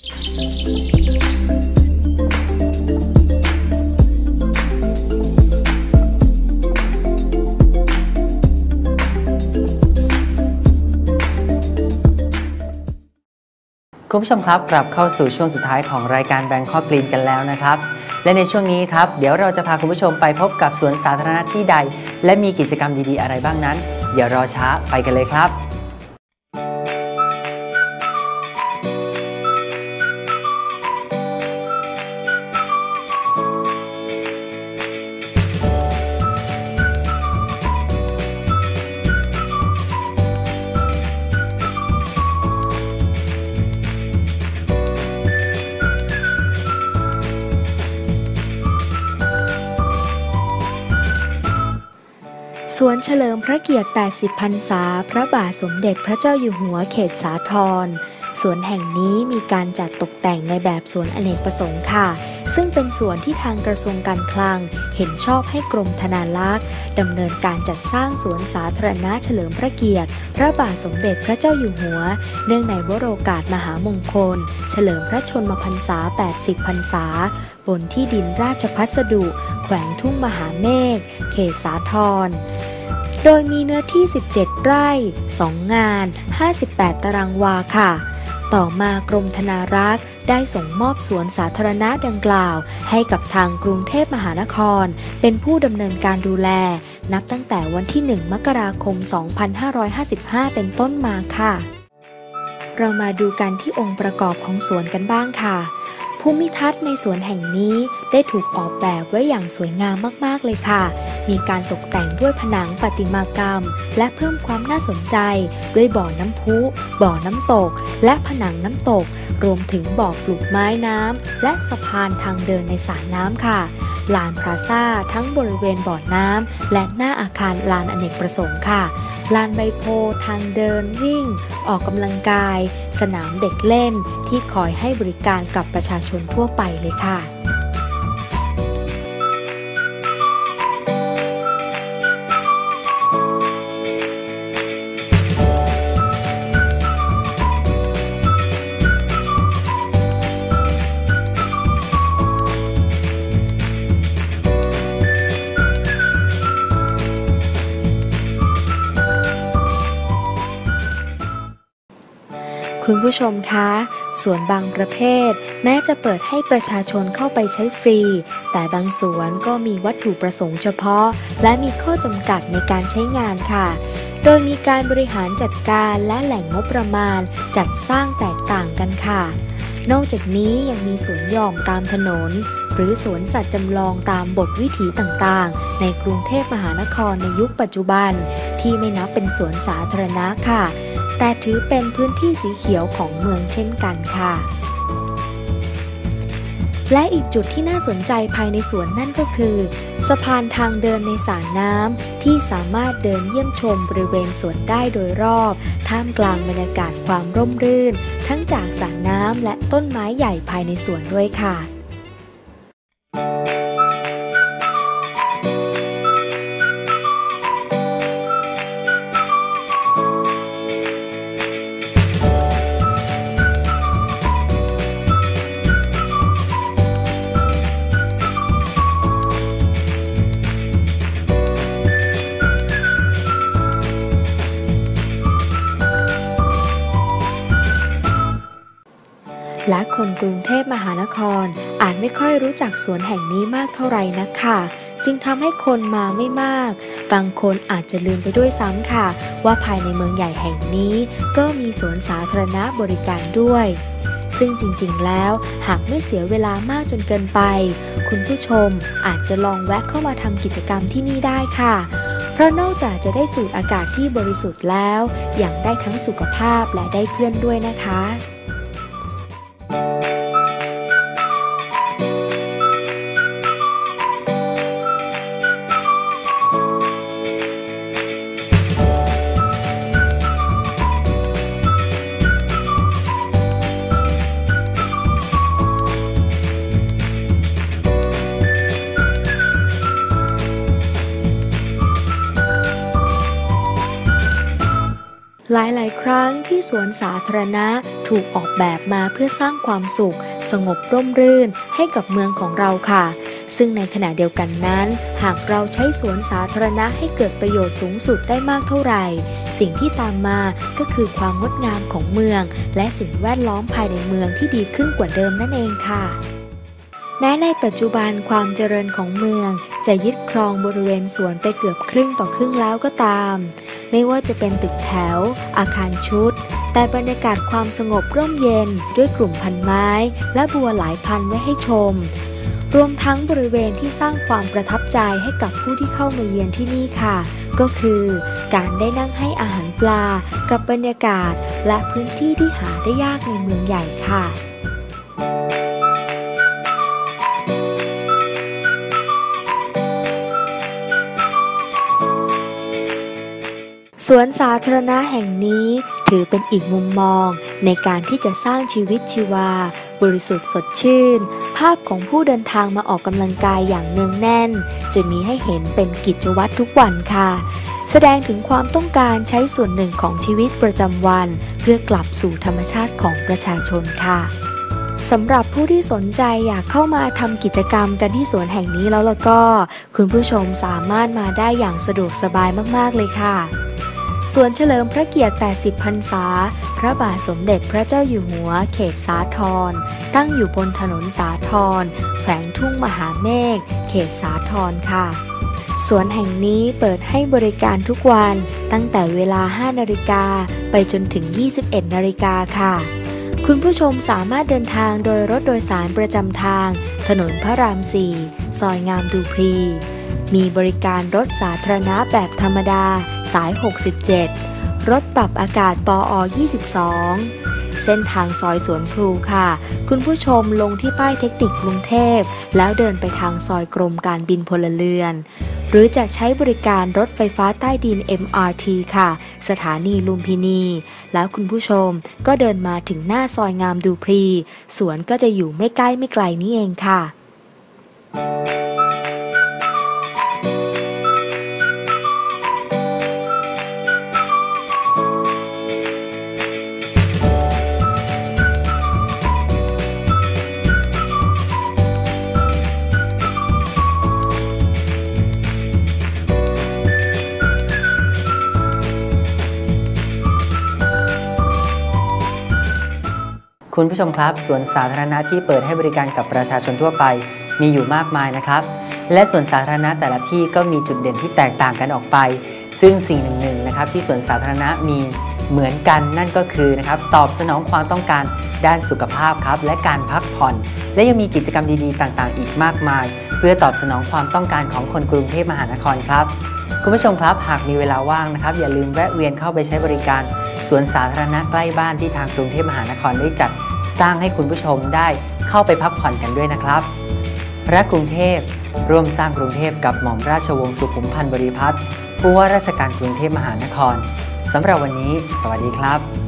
คุณผู้ชมครับกลับเข้าสู่ช่วงสุดท้ายของรายการแบงคอกกรีนกันแล้วนะครับ และในช่วงนี้ครับ เดี๋ยวเราจะพาคุณผู้ชมไปพบกับสวนสาธารณะที่ใด และมีกิจกรรมดีๆ อะไรบ้างนั้น อย่ารอช้าไปกันเลยครับ วนเฉลิมพระเกียรติ 80 พรรษา พระบาทสมเด็จพระเจ้าอยู่หัวเขตสาทรสวนแห่งนี้มีการจัดตกแต่งในแบบสวนอเนกประสงค์ค่ะ ซึ่งเป็นสวนที่ทางกระทรวงการคลัง เห็นชอบให้กรมธนารักษ์ดำเนินการจัดสร้างสวนสาธารณะเฉลิมพระเกียรติ พระบาทสมเด็จพระเจ้าอยู่หัว เนื่องในวโรกาสมหามงคล เฉลิมพระชนมพรรษา 80 พรรษา บนที่ดินราชพัสดุ แขวงทุ่งมหาเมฆเขตสาทร โดยมีเนื้อที่ 17 ไร่ 2 งาน 58 ตารางวาค่ะ ต่อมากรมธนารักษ์ได้ส่งมอบสวนสาธารณะดังกล่าว ให้กับทางกรุงเทพมหานคร เป็นผู้ดำเนินการดูแล นับตั้งแต่วันที่ 1 มกราคม 2555 เป็นต้นมาค่ะ เรามาดูกันที่องค์ประกอบของสวนกันบ้างค่ะภูมิทัศน์ในสวนแห่งนี้ได้ถูกออกแบบไว้อย่างสวยงามมาก ๆ เลยค่ะ มีการตกแต่งด้วยผนังประติมากรรม และเพิ่มความน่าสนใจ ด้วยบ่อน้ำพุ บ่อน้ำตก และผนังน้ำตก รวมถึงบ่อปลูกไม้น้ำและสะพานทางเดินในสระน้ำค่ะ ลานพลาซ่าทั้งบริเวณบ่อน้ำและหน้าอาคารลานอเนกประสงค์ค่ะลานใบโพทางเดินวิ่ง ออกกำลังกาย สนามเด็กเล่นที่คอยให้บริการกับประชาชนทั่วไปเลยค่ะ คุณผู้ชมคะสวนบางประเภท แม้จะเปิดให้ประชาชนเข้าไปใช้ฟรี แต่บางสวนก็มีวัตถุประสงค์เฉพาะ และมีข้อจำกัดในการใช้งานค่ะ โดยมีการบริหารจัดการและแหล่งงบประมาณจัดสร้างแตกต่างกันค่ะ นอกจากนี้ยังมีสวนหย่อมตามถนน หรือสวนสัตว์จำลองตามบทวิถีต่างๆ ในกรุงเทพมหานครในยุคปัจจุบัน ที่ไม่นับเป็นสวนสาธารณะค่ะ แต่ถือเป็นพื้นที่สีเขียวของเมืองเช่นกันค่ะ และอีกจุดที่น่าสนใจภายในสวนนั่นก็คือ สะพานทางเดินในสระน้ำที่สามารถเดินเยี่ยมชมบริเวณสวนได้โดยรอบ ท่ามกลางบรรยากาศความร่มรื่น ทั้งจากสระน้ำและต้นไม้ใหญ่ภายในสวนด้วยค่ะ และคนกรุงเทพมหานคร อาจไม่ค่อยรู้จักสวนแห่งนี้มากเท่าไหร่นักค่ะ จึงทำให้คนมาไม่มาก บางคนอาจจะลืมไปด้วยซ้ำค่ะ ว่าภายในเมืองใหญ่แห่งนี้ ก็มีสวนสาธารณะบริการด้วย ซึ่งจริงๆแล้วหากไม่เสียเวลามากจนเกินไป คุณผู้ชมอาจจะลองแวะเข้ามาทำกิจกรรมที่นี่ได้ค่ะเพราะนอกจากจะได้สูดอากาศที่บริสุทธิ์แล้วย่างได้ทั้งสุขภาพและได้เพื่อนด้วยนะคะ หลาย ๆ ครั้งที่สวนสาธารณะถูกออกแบบมาเพื่อสร้างความสุข สงบร่มรื่นให้กับเมืองของเราค่ะ ซึ่งในขณะเดียวกันนั้น หากเราใช้สวนสาธารณะให้เกิดประโยชน์สูงสุดได้มากเท่าไหร่ สิ่งที่ตามมาก็คือความงดงามของเมือง และสิ่งแวดล้อมภายในเมืองที่ดีขึ้นกว่าเดิมนั่นเองค่ะ แม้ในปัจจุบันความเจริญของเมือง จะยึดครองบริเวณสวนไปเกือบครึ่งต่อครึ่งแล้วก็ตาม ไม่ว่าจะเป็นตึกแถว อาคารชุด แต่บรรยากาศความสงบร่มเย็นด้วยกลุ่มพันไม้ และบัวหลายพันไว้ให้ชม รวมทั้งบริเวณที่สร้างความประทับใจให้กับผู้ที่เข้ามาเยือนที่นี่ค่ะ ก็คือการได้นั่งให้อาหารปลา กับบรรยากาศ และพื้นที่ที่หาได้ยากในเมืองใหญ่ค่ะ สวนสาธารณะแห่งนี้ถือเป็นอีกมุมมองในการที่จะสร้างชีวิตชีวา บริสุทธิ์สดชื่น ภาพของผู้เดินทางมาออกกำลังกายอย่างเนืองแน่น จะมีให้เห็นเป็นกิจวัตรทุกวันค่ะ แสดงถึงความต้องการใช้ส่วนหนึ่งของชีวิตประจำวัน เพื่อกลับสู่ธรรมชาติของประชาชนค่ะสำหรับผู้ที่สนใจอยากเข้ามาทำกิจกรรมกันที่สวนแห่งนี้แล้วล้วก็ คุณผู้ชมสามารถมาได้อย่างสะดวกสบายมากๆเลยค่ะ สวนเฉลิมพระเกียรติ 80 พรรษา พระบาทสมเด็จพระเจ้าอยู่หัว เขตสาทร ตั้งอยู่บนถนนสาทร แขวงทุ่งมหาเมฆ เขตสาทรค่ะ สวนแห่งนี้เปิดให้บริการทุกวันตั้งแต่เวลา 5 นาฬิกาไปจนถึง 21 นาฬิกาค่ะคุณผู้ชมสามารถเดินทางโดยรถโดยสารประจำทาง ถนนพระราม 4 ซอยงามดูพรี มีบริการรถสาธารณะแบบธรรมดา สาย 67 รถปรับอากาศปอ22 เส้นทางซอยสวนพลูค่ะ คุณผู้ชมลงที่ป้ายเทคนิคกรุงเทพ แล้วเดินไปทางซอยกรมการบินพลเรือน หรือจะใช้บริการรถไฟฟ้าใต้ดิน MRT ค่ะ สถานีลุมพินี แล้วคุณผู้ชมก็เดินมาถึงหน้าซอยงามดูพรี สวนก็จะอยู่ไม่ใกล้ไม่ไกลนี่เองค่ะ คุณผู้ชมครับสวนสาธารณะที่เปิดให้บริการกับประชาชนทั่วไป มีอยู่มากมายนะครับ และสวนสาธารณะแต่ละที่ก็มีจุดเด่นที่แตกต่างกันออกไป ซึ่งสิ่งหนึ่งๆนะครับที่สวนสาธารณะมีเหมือนกันนั่นก็คือนะครับตอบสนองความต้องการด้านสุขภาพครับและการพักผ่อน และยังมีกิจกรรมดีๆ ต่างๆ อีกมากมาย เพื่อตอบสนองความต้องการของคนกรุงเทพมหานครครับ คุณผู้ชมครับหากมีเวลาว่างนะครับ อย่าลืมแวะเวียนเข้าไปใช้บริการสวนสาธารณะใกล้บ้านที่ทางกรุงเทพมหานครได้จัด สร้างให้คุณผู้ชมได้เข้าไปพักผ่อนกันด้วยนะครับ รักกรุงเทพร่วมสร้างกรุงเทพกับหม่อมราชวงศ์สุขุมพันธ์บริพัตรผู้ว่าราชการกรุงเทพมหานครสำหรับวันนี้ สวัสดีครับ